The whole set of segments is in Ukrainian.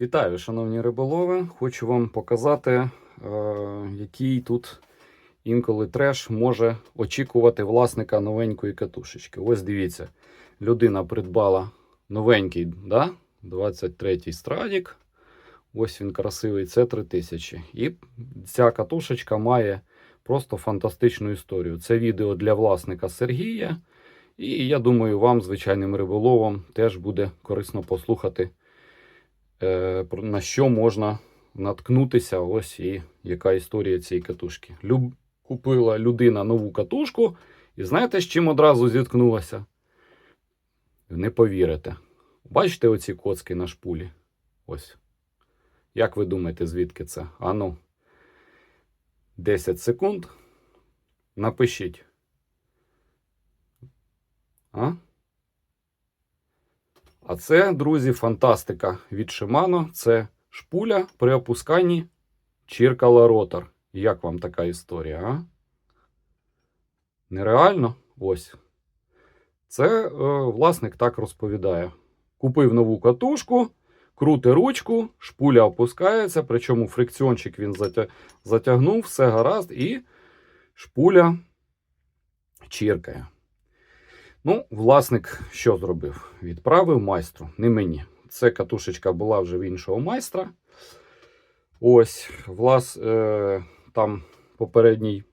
Вітаю, шановні риболови! Хочу вам показати, е, який тут інколи треш може очікувати власника новенької катушечки. Ось дивіться, людина придбала новенький, да? 23-й страдік. Ось він красивий, це 3000. І ця катушечка має просто фантастичну історію. Це відео для власника Сергія. І я думаю, вам, звичайним риболовам, теж буде корисно послухати на що можна наткнутися. Ось і яка історія цієї катушки. Люб... Купила людина нову катушку, і знаєте, з чим одразу зіткнулася? Не повірите. Бачите оці коцки на шпулі? Ось. Як ви думаєте, звідки це? Ану, 10 секунд. Напишіть. А? А це, друзі, фантастика від Shimano. Це шпуля при опусканні чіркала ротор. Як вам така історія, а? Нереально? Ось. Це е, власник так розповідає. Купив нову катушку, крути ручку, шпуля опускається, причому фрикціончик він затягнув, все гаразд, і шпуля чіркає. Ну, власник що зробив? Відправив майстру, не мені. Це катушечка була вже в іншого майстра. Ось, влас, е, там попередній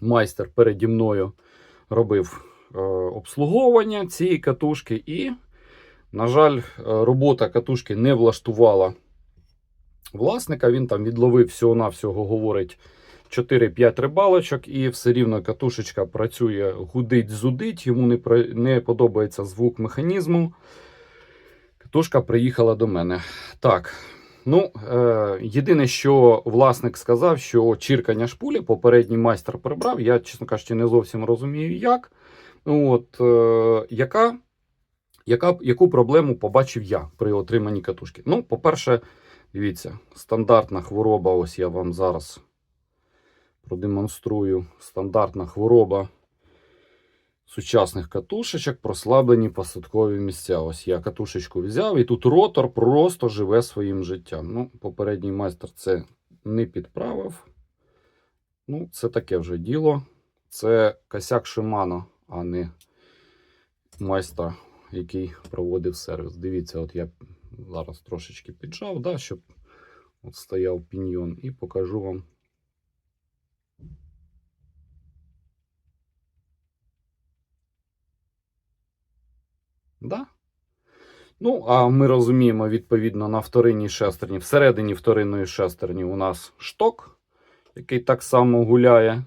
майстер переді мною робив е, обслуговування цієї катушки, і, на жаль, робота катушки не влаштувала власника. Він там відловив всього-навсього, говорить, 4-5 рибалочок, і все рівно катушечка працює, гудить, зудить, йому не, не подобається звук механізму. Катушка приїхала до мене. Так. Ну, е, єдине, що власник сказав, що чіркання шпулі попередній майстер прибрав. Я, чесно кажучи, не зовсім розумію, як. Ну, От, е, яка, яка, яку проблему побачив я при отриманні катушки? Ну, по-перше, дивіться, стандартна хвороба, ось я вам зараз продемонструю. Стандартна хвороба сучасних катушечок, прослаблені посадкові місця. Ось я катушечку взяв, і тут ротор просто живе своїм життям. Ну, попередній майстер це не підправив. Ну, це таке вже діло. Це косяк Шимано, а не майстра, який проводив сервіс. Дивіться, от я зараз трошечки піджав, да, щоб от стояв піньйон, і покажу вам. Да? Ну, а ми розуміємо, відповідно, на вторинній шестерні, всередині вторинної шестерні у нас шток, який так само гуляє.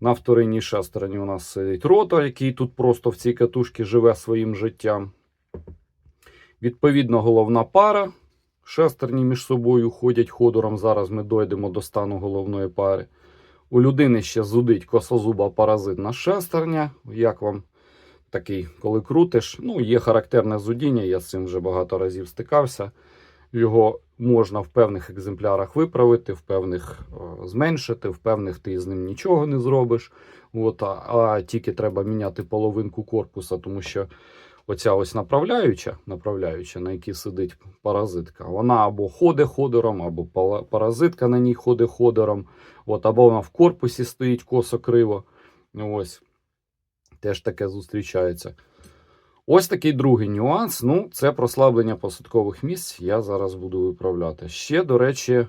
На вторинній шестерні у нас сидить ротор, який тут просто в цій катушці живе своїм життям. Відповідно, головна пара. Шестерні між собою ходять ходором. Зараз ми дойдемо до стану головної пари. У людини ще зудить косозуба паразитна шестерня. Як вам такий, коли крутиш? Ну, є характерне зудіння, я з цим вже багато разів стикався. Його можна в певних екземплярах виправити, в певних е, зменшити, в певних ти з ним нічого не зробиш. От, а, а тільки треба міняти половинку корпуса, тому що оця ось направляюча, направляюча, на якій сидить паразитка, вона або ходить ходором, або паразитка на ній ходить ходором, от, або вона в корпусі стоїть косо криво. Ось. Теж таке зустрічається. Ось такий другий нюанс. Ну, це прослаблення посадкових місць. Я зараз буду виправляти. Ще, до речі,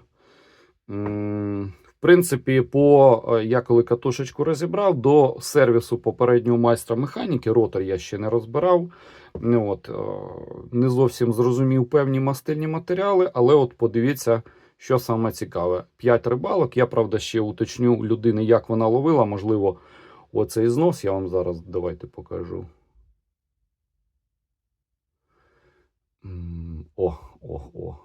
в принципі, по е, я коли катушечку розібрав, до сервісу попереднього майстра механіки, ротор я ще не розбирав. Ну, от, е, не зовсім зрозумів певні мастильні матеріали, але от подивіться, що саме цікаве. 5 рибалок. Я, правда, ще уточню людини, як вона ловила. Можливо, оцей знос я вам зараз давайте покажу. О, о, о.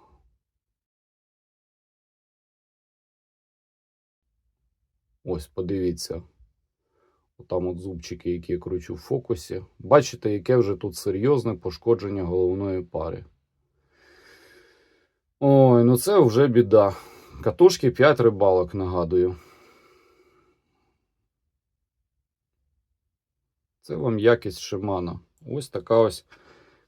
Ось, подивіться. Там от зубчики, які я кручу в фокусі. Бачите, яке вже тут серйозне пошкодження головної пари. Ой, ну це вже біда. Катушки 5 рибалок, нагадую. Це вам якість Шимана. Ось така ось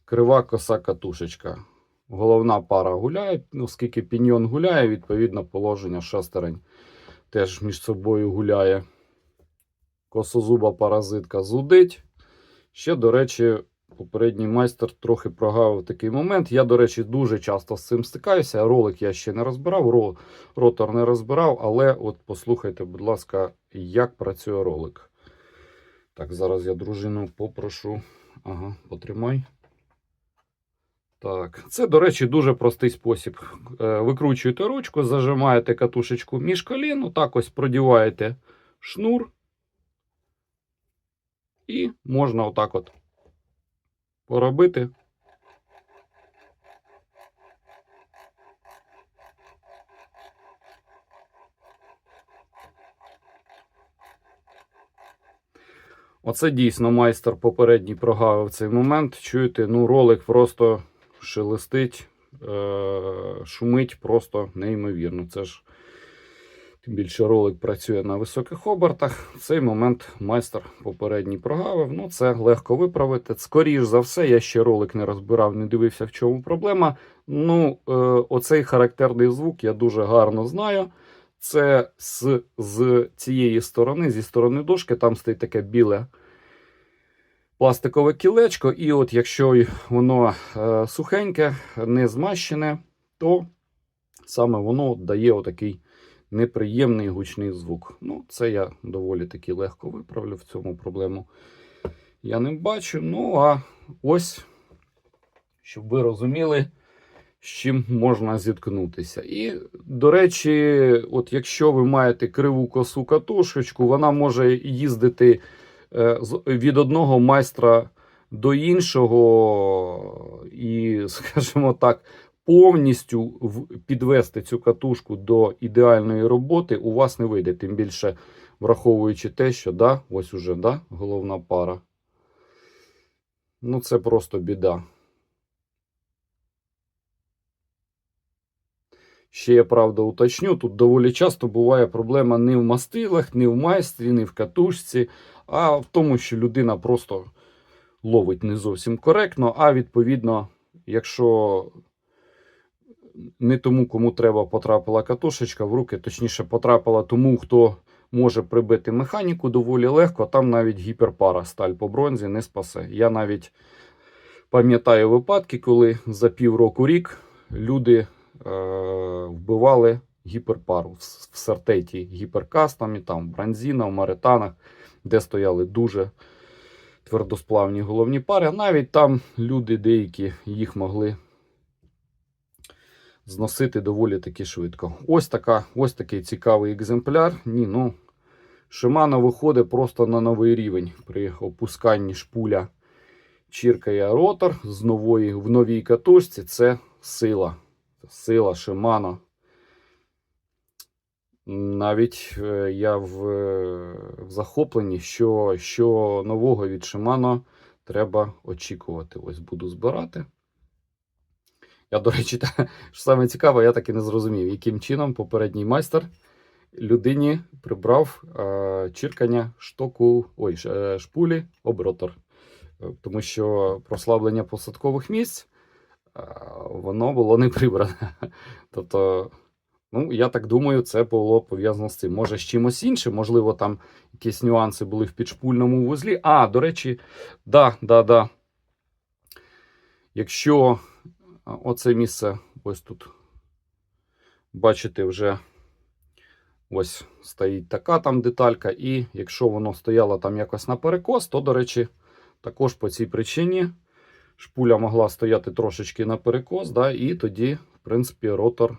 крива коса катушечка. головна пара гуляє, оскільки піньйон гуляє, відповідно, положення шестерень теж між собою гуляє. Косозуба паразитка зудить. Ще, до речі, попередній майстер трохи прогавив такий момент. Я, до речі, дуже часто з цим стикаюся. Ролик я ще не розбирав, ротор не розбирав, але от послухайте, будь ласка, як працює ролик. Так, зараз я дружину попрошу. Ага, потримай. Так, це, до речі, дуже простий спосіб. Е, Викручуєте ручку, зажимаєте катушечку між колін, отак ось продіваєте шнур. І можна отак от поробити. Оце дійсно майстер попередній прогавив цей момент. Чуєте, ну ролик просто шелестить, е- шумить просто неймовірно. Це ж тим більше ролик працює на високих обертах. В цей момент майстер попередній прогавив. Ну, це легко виправити. Скоріш за все, я ще ролик не розбирав, не дивився, в чому проблема. Ну, е- оцей характерний звук я дуже гарно знаю. Це з, з цієї сторони, зі сторони дошки, там стоїть таке біле пластикове кілечко, і от якщо воно е, сухеньке, не змащене, то саме воно дає отакий неприємний гучний звук. Ну, це я доволі таки легко виправлю, в цьому проблему я не бачу. Ну, а ось, щоб ви розуміли, з чим можна зіткнутися. І, до речі, от якщо ви маєте криву косу катушечку, вона може їздити е, від одного майстра до іншого, і, скажімо так, повністю підвести цю катушку до ідеальної роботи у вас не вийде. Тим більше враховуючи те, що да, ось уже да, головна пара. Ну, це просто біда. Ще я правда уточню, тут доволі часто буває проблема не в мастилах, не в майстрі, не в катушці, а в тому, що людина просто ловить не зовсім коректно, а відповідно, якщо не тому, кому треба, потрапила катушечка в руки, точніше, потрапила тому, хто може прибити механіку доволі легко, там навіть гіперпара сталь по бронзі не спасе. Я навіть пам'ятаю випадки, коли за півроку рік люди вбивали гіперпару в, сартеті гіперкастами, там в бронзінах, в маританах, де стояли дуже твердосплавні головні пари. А Навіть там люди деякі їх могли зносити доволі таки швидко. Ось, така, ось такий цікавий екземпляр. Ні, ну, Shimano виходить просто на новий рівень при опусканні шпуля чіркає ротор з нової в новій катушці. Це сила. Сила Shimano. Навіть е, я в, е, в захопленні, що, що нового від Shimano треба очікувати. Ось буду збирати. Я, до речі, та, що саме цікаве, я так і не зрозумів, яким чином попередній майстер людині прибрав е, чіркання штоку, ой, е, шпулі обротор. Тому що прослаблення посадкових місць воно було не прибране. Тобто, ну, я так думаю, це було пов'язано з цим. Може, з чимось іншим, можливо, там якісь нюанси були в підшпульному вузлі. А, до речі, да, да, да. Якщо оце місце ось тут, бачите, вже ось стоїть така там деталька, і якщо воно стояло там якось на перекос, то, до речі, також по цій причині шпуля могла стояти трошечки на перекос, да, і тоді, в принципі, ротор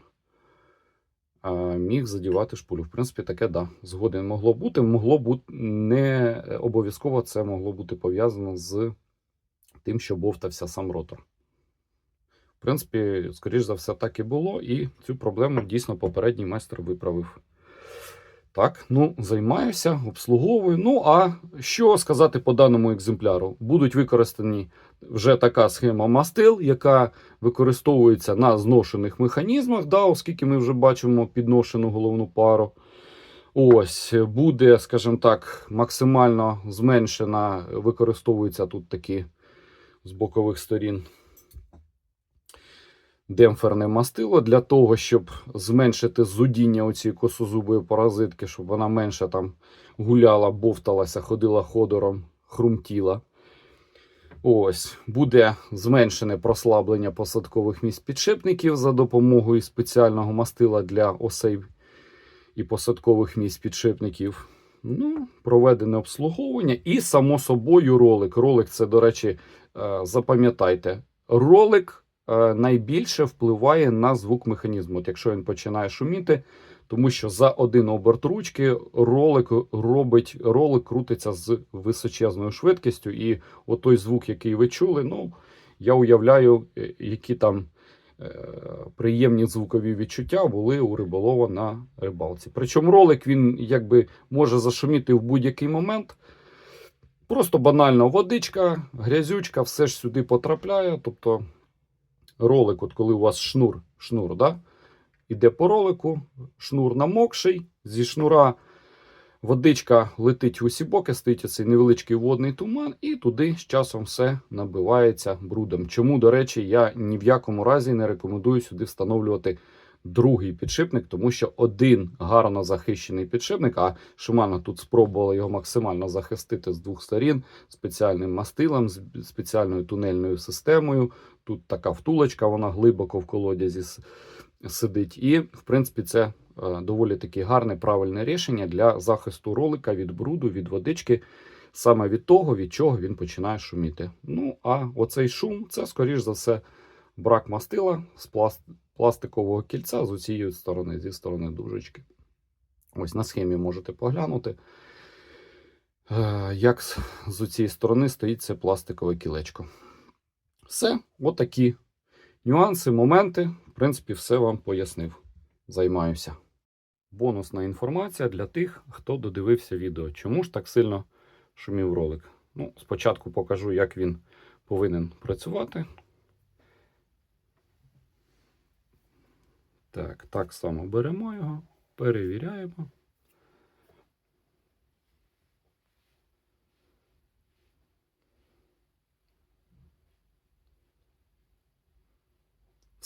а, міг задівати шпулю. В принципі, таке да, згоден могло бути. Могло бути не обов'язково це могло бути пов'язано з тим, що бовтався сам ротор. В принципі, скоріш за все, так і було, і цю проблему дійсно попередній майстер виправив. Так, ну, займаюся, обслуговую. Ну, а що сказати по даному екземпляру? Будуть використані вже така схема мастил, яка використовується на зношених механізмах, да, оскільки ми вже бачимо підношену головну пару. Ось, буде, скажімо так, максимально зменшена, використовуються тут такі з бокових сторін демпферне мастило для того, щоб зменшити зудіння оцієї косозубої паразитки, щоб вона менше там гуляла, бовталася, ходила ходором, хрумтіла. Ось, буде зменшене прослаблення посадкових місць підшипників за допомогою спеціального мастила для осей і посадкових місць підшипників. Ну, проведене обслуговування. І, само собою, ролик. Ролик це, до речі, е, запам'ятайте, ролик найбільше впливає на звук механізму. От якщо він починає шуміти, тому що за один оберт ручки ролик робить, ролик крутиться з височезною швидкістю, і от той звук, який ви чули, ну я уявляю, е, які там е, приємні звукові відчуття були у риболова на рибалці. Причому ролик він якби може зашуміти в будь-який момент. Просто банально водичка, грязючка, все ж сюди потрапляє. Тобто ролик, от коли у вас шнур, шнур, да? іде по ролику, шнур намокший, зі шнура водичка летить усі боки, стоїть оцей невеличкий водний туман, і туди з часом все набивається брудом. Чому, до речі, я ні в якому разі не рекомендую сюди встановлювати другий підшипник, тому що один гарно захищений підшипник, а Шимано тут спробувала його максимально захистити з двох сторін спеціальним мастилом, з спеціальною тунельною системою. Тут така втулочка, вона глибоко в колодязі сидить. І, в принципі, це е, доволі таки гарне правильне рішення для захисту ролика від бруду, від водички, саме від того, від чого він починає шуміти. Ну, а оцей шум це, скоріш за все, брак мастила з пласт... пластикового кільця з цієї сторони, зі сторони дужечки. Ось на схемі можете поглянути, е, як з цієї сторони стоїть це пластикове кілечко. Все, отакі нюанси, моменти. В принципі, все вам пояснив. Займаюся. Бонусна інформація для тих, хто додивився відео. Чому ж так сильно шумів ролик? Ну, спочатку покажу, як він повинен працювати. Так, так само беремо його, перевіряємо.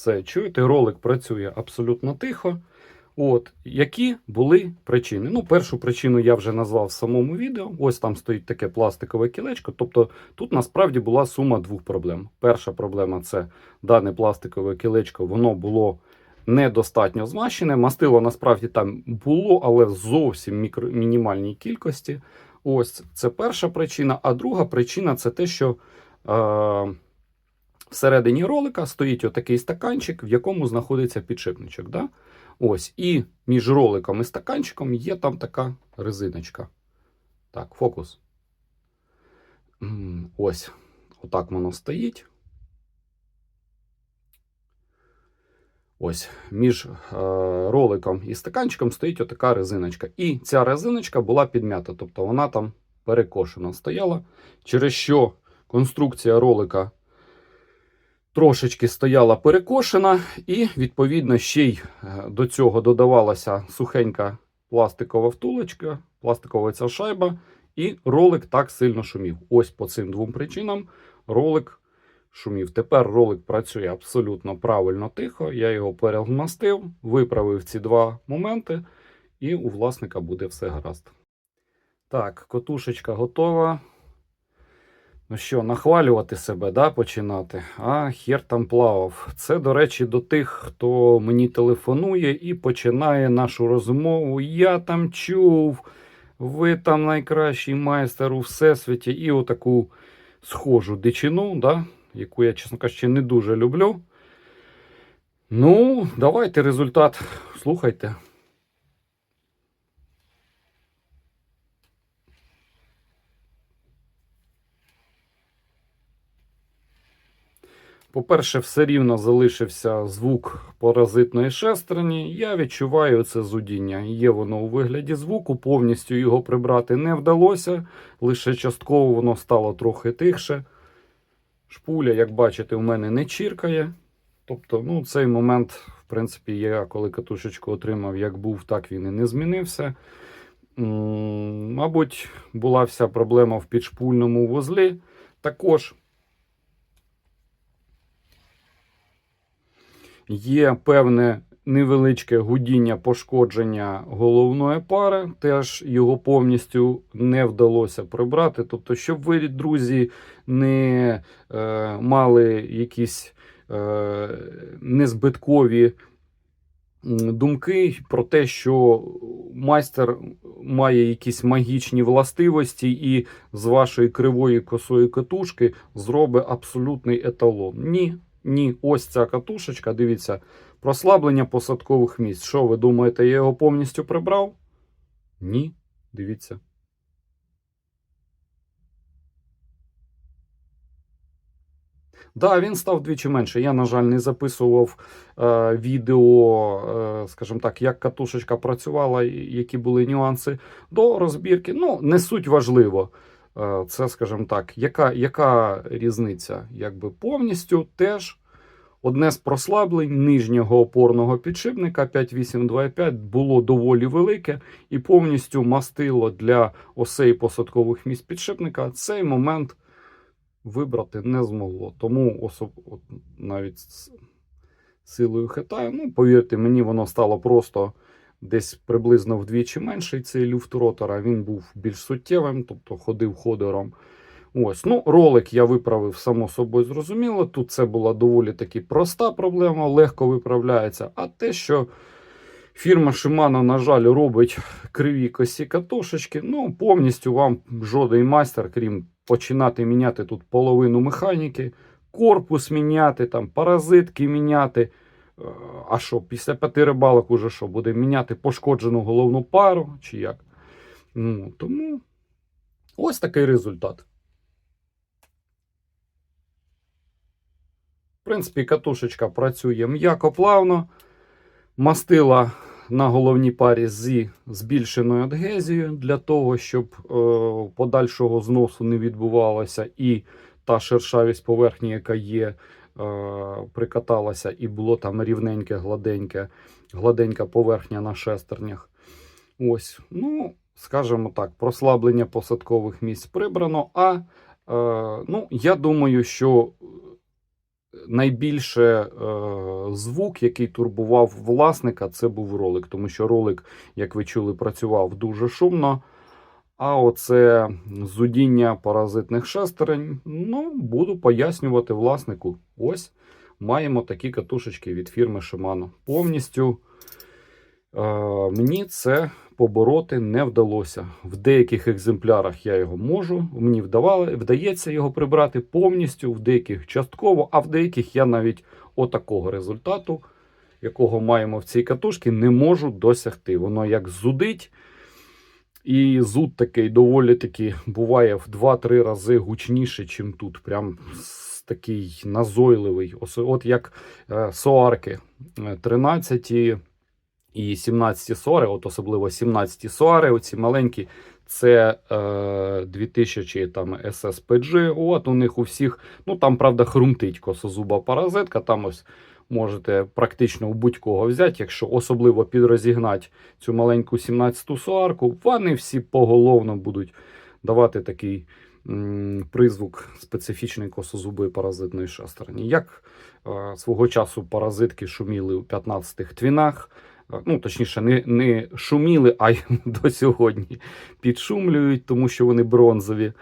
Все, чуєте, ролик працює абсолютно тихо. От, які були причини? Ну, першу причину я вже назвав в самому відео. Ось там стоїть таке пластикове кілечко. Тобто тут насправді була сума двох проблем. Перша проблема це дане пластикове кілечко, воно було недостатньо змащене. Мастило насправді там було, але зовсім мікро, мінімальній кількості. Ось це перша причина. А друга причина це те, що. Е- Всередині ролика стоїть отакий стаканчик, в якому знаходиться підшипничок. Да? Ось, і між роликом і стаканчиком є там така резиночка. Так, фокус. Ось, отак воно стоїть. Ось, між е, роликом і стаканчиком стоїть отака резиночка. І ця резиночка була підм'ята, тобто вона там перекошена стояла, через що конструкція ролика трошечки стояла перекошена, і, відповідно, ще й е, до цього додавалася сухенька пластикова втулочка, пластикова ця шайба, і ролик так сильно шумів. Ось по цим двом причинам ролик шумів. Тепер ролик працює абсолютно правильно тихо. Я його перезмастив, виправив ці два моменти, і у власника буде все гаразд. Так, котушечка готова. Ну що, нахвалювати себе, да, починати? А хер там плавав. Це, до речі, до тих, хто мені телефонує і починає нашу розмову. Я там чув, ви там найкращий майстер у всесвіті, і отаку схожу дичину, да, яку я, чесно кажучи, не дуже люблю. Ну, давайте результат. Слухайте. По-перше, все рівно залишився звук паразитної шестерні. Я відчуваю це зудіння. Є воно у вигляді звуку, повністю його прибрати не вдалося, лише частково воно стало трохи тихше. Шпуля, як бачите, у мене не чіркає. Тобто, ну, цей момент, в принципі, я коли катушечку отримав, як був, так він і не змінився. М, Мабуть, була вся проблема в підшпульному вузлі. Також Є певне невеличке гудіння пошкодження головної пари, теж його повністю не вдалося прибрати. Тобто, щоб ви, друзі, не е, мали якісь е, незбиткові думки про те, що майстер має якісь магічні властивості і з вашої кривої косої катушки зробить абсолютний еталон. Ні, ні, ось ця катушечка, дивіться, прослаблення посадкових місць. Що ви думаєте, я його повністю прибрав? Ні, дивіться. Да, він став двічі менше. Я, на жаль, не записував е, відео, е, скажімо так, як катушечка працювала, які були нюанси до розбірки. Ну, не суть важливо. Е, це, скажімо так, яка, яка різниця? Якби повністю теж одне з прослаблень нижнього опорного підшипника 5825 було доволі велике, і повністю мастило для осей посадкових місць підшипника цей момент вибрати не змогло. Тому особ... навіть силою хитаю. Ну, повірте, мені воно стало просто десь приблизно вдвічі менший цей люфт ротора. Він був більш суттєвим, тобто ходив ходором. Ось, ну, ролик я виправив, само собою зрозуміло. Тут це була доволі таки проста проблема, легко виправляється. А те, що фірма Shimano, на жаль, робить криві косі катушечки, ну, повністю вам жоден майстер, крім починати міняти тут половину механіки, корпус міняти, там, паразитки міняти. Е, А що, після п'яти рибалок уже що, буде міняти пошкоджену головну пару чи як? Ну, тому ось такий результат. В принципі, катушечка працює м'яко плавно. Мастила на головній парі зі збільшеною адгезією для того, щоб е, подальшого зносу не відбувалося, і та шершавість поверхні, яка є, прикаталася, і було там рівненьке, гладеньке, гладенька поверхня на шестернях. Ось, ну, скажімо так, прослаблення посадкових місць прибрано. А е, ну, я думаю, що найбільше е, звук, який турбував власника, це був ролик. Тому що ролик, як ви чули, працював дуже шумно. А оце зудіння паразитних шестерень, ну, буду пояснювати власнику. Ось маємо такі катушечки від фірми Shimano. Повністю е, мені це побороти не вдалося. В деяких екземплярах я його можу, мені вдавали, вдається його прибрати повністю, в деяких частково, а в деяких я навіть отакого результату, якого маємо в цій катушці, не можу досягти. Воно як зудить. І зуд такий доволі таки буває в 2-3 рази гучніше, ніж тут. Прям такий назойливий. От як е, соарки е, 13 і 17 сори, от особливо 17 сори, оці маленькі, це е, 2000 там SSPG. От у них у всіх, ну там правда хрумтить косозуба паразитка. Там ось можете практично у будь-кого взяти, якщо особливо підрозігнати цю маленьку 17-ту суарку, вони всі поголовно будуть давати такий призвук специфічної косозубої паразитної шестерні. Як е, свого часу паразитки шуміли у 15-х твінах. е, Ну, точніше, не, не шуміли, а й до сьогодні підшумлюють, тому що вони бронзові.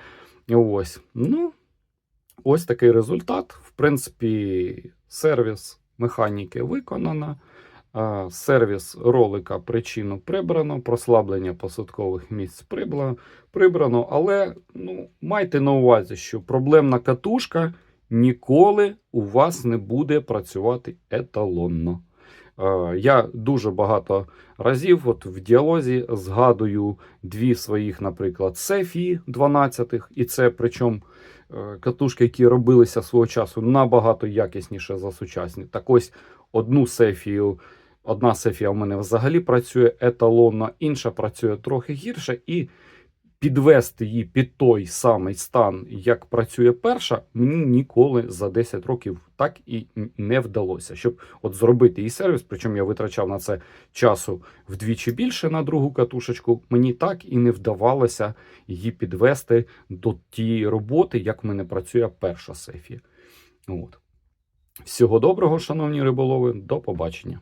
Ось. Ну, ось такий результат. В принципі, сервіс механіки виконано. Сервіс ролика причину прибрано, прослаблення посадкових місць прибрано, але ну, майте на увазі, що проблемна катушка ніколи у вас не буде працювати еталонно. Я дуже багато разів от в діалозі згадую дві своїх, наприклад, Сефії 12 і це причому катушки, які робилися свого часу набагато якісніше за сучасні. Так ось одну Сефію, одна Сефія у мене взагалі працює еталонно, інша працює трохи гірше, і підвести її під той самий стан, як працює перша, мені ніколи за 10 років так і не вдалося. Щоб от зробити її сервіс, причому я витрачав на це часу вдвічі більше на другу катушечку, мені так і не вдавалося її підвести до тієї роботи, як в мене працює перша Сефія. От. Всього доброго, шановні риболови, до побачення.